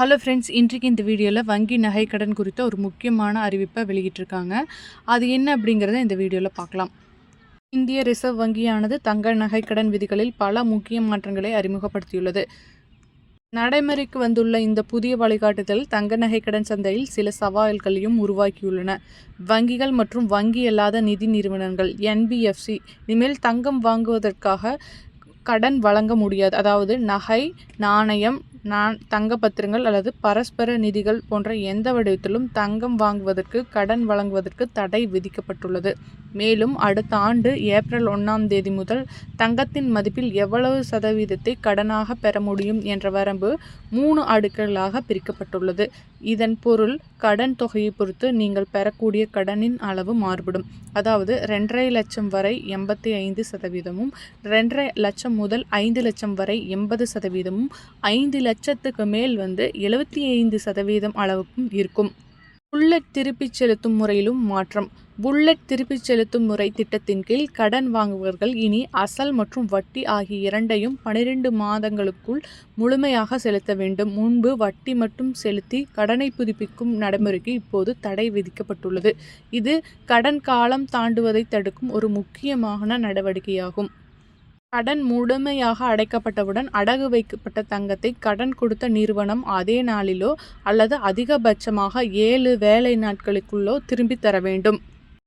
Hello friends இன்றைக்கு இந்த வீடியோவில் வங்கி நகை கடன் குறித்த ஒரு முக்கியமான அறிவிப்பை வெளியிட்டிருக்காங்க. அது என்ன அப்படிங்கிறத இந்த வீடியோவில் பார்க்கலாம். இந்திய ரிசர்வ் வங்கியானது தங்க நகை கடன் விதிகளில் பல முக்கிய மாற்றங்களை அறிமுகப்படுத்தியுள்ளது. நடைமுறைக்கு வந்துள்ள இந்த புதிய வழிகாட்டுதல் தங்க நகை கடன் சந்தையில் சில சவால்களையும் உருவாக்கியுள்ளன. வங்கிகள் மற்றும் வங்கி அல்லாத நிதி நிறுவனங்கள் என்பிஎஃப்சி இனிமேல் தங்கம் வாங்குவதற்காக கடன் வழங்க முடியாது. அதாவது நகை நாணயம் நான் தங்கப்பத்திரங்கள் அல்லது பரஸ்பர நிதிகள் போன்ற எந்த வடிவத்திலும் தங்கம் வாங்குவதற்கு கடன் வழங்குவதற்கு தடை விதிக்கப்பட்டுள்ளது. மேலும் அடுத்த ஆண்டு ஏப்ரல் ஒன்றாம் தேதி முதல் தங்கத்தின் மதிப்பில் எவ்வளவு சதவீதத்தை கடனாக பெற முடியும் என்ற வரம்பு மூணு அடுக்குகளாக பிரிக்கப்பட்டுள்ளது. இதன் பொருள் கடன் தொகையை பொறுத்து நீங்கள் பெறக்கூடிய கடனின் அளவு மாறுபடும். அதாவது ரெண்டரை லட்சம் வரை எண்பத்தி ஐந்து சதவீதமும் ரெண்டரை லட்சம் முதல் ஐந்து லட்சம் வரை எண்பது சதவீதமும் ஐந்து லட்சத்துக்கு மேல் வந்து எழுபத்தி ஐந்து சதவீதம் அளவுக்கும் இருக்கும். புல்லட் திருப்பிச் செலுத்தும் முறையிலும் மாற்றம். புல்லட் திருப்பிச் செலுத்தும் முறை திட்டத்தின் கீழ் கடன் வாங்குபவர்கள் இனி அசல் மற்றும் வட்டி ஆகிய இரண்டையும் பனிரெண்டு மாதங்களுக்குள் முழுமையாக செலுத்த வேண்டும். முன்பு வட்டி மட்டும் செலுத்தி கடனை புதுப்பிக்கும் நடைமுறைக்கு இப்போது தடை விதிக்கப்பட்டுள்ளது. இது கடன் காலம் தாண்டுவதை தடுக்கும் ஒரு முக்கியமான நடவடிக்கையாகும். கடன் முழுமையாக அடைக்கப்பட்டவுடன் அடகு வைக்கப்பட்ட தங்கத்தை கடன் கொடுத்த நிறுவனம் அதே நாளிலோ அல்லது அதிகபட்சமாக ஏழு வேலை நாட்களுக்குள்ளோ திரும்பித் தர வேண்டும்.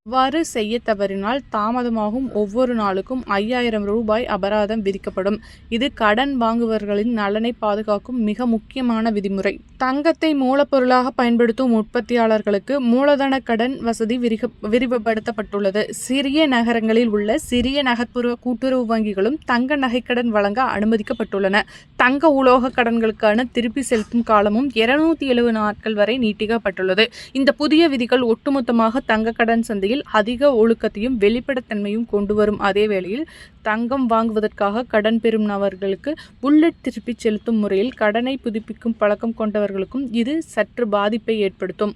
அவ்வாறு செய்ய தவறினால் தாமதமாகும். ஒவ்வொரு நாளுக்கும் ஐயாயிரம் ரூபாய் அபராதம் விதிக்கப்படும். இது கடன் வாங்குபவர்களின் நலனை பாதுகாக்கும் மிக முக்கியமான விதிமுறை. தங்கத்தை மூலப்பொருளாக பயன்படுத்தும் உற்பத்தியாளர்களுக்கு மூலதன கடன் வசதி விரிக விரிவுபடுத்தப்பட்டுள்ளது. சிறிய நகரங்களில் உள்ள சிறிய நகர்ப்புற கூட்டுறவு வங்கிகளும் தங்க நகைக்கடன் வழங்க அனுமதிக்கப்பட்டுள்ளன. தங்க உலோக கடன்களுக்கான திருப்பி செலுத்தும் காலமும் இருநூத்தி எழுபது நாட்கள் வரை நீட்டிக்கப்பட்டுள்ளது. இந்த புதிய விதிகள் ஒட்டுமொத்தமாக தங்க கடன் சந்தையில் அதிக ஒழுக்கத்தையும் வெளிப்படைத்தன்மையும் கொண்டு வரும் அதே வேளையில் தங்கம் வாங்குவதற்காக கடன் பெறும் நபர்களுக்கு புல்லட் திருப்பிச் செலுத்தும் முறையில் கடனை புதுப்பிக்கும் பழக்கம் கொண்டவர்களுக்கும் இது சற்று பாதிப்பை ஏற்படுத்தும்.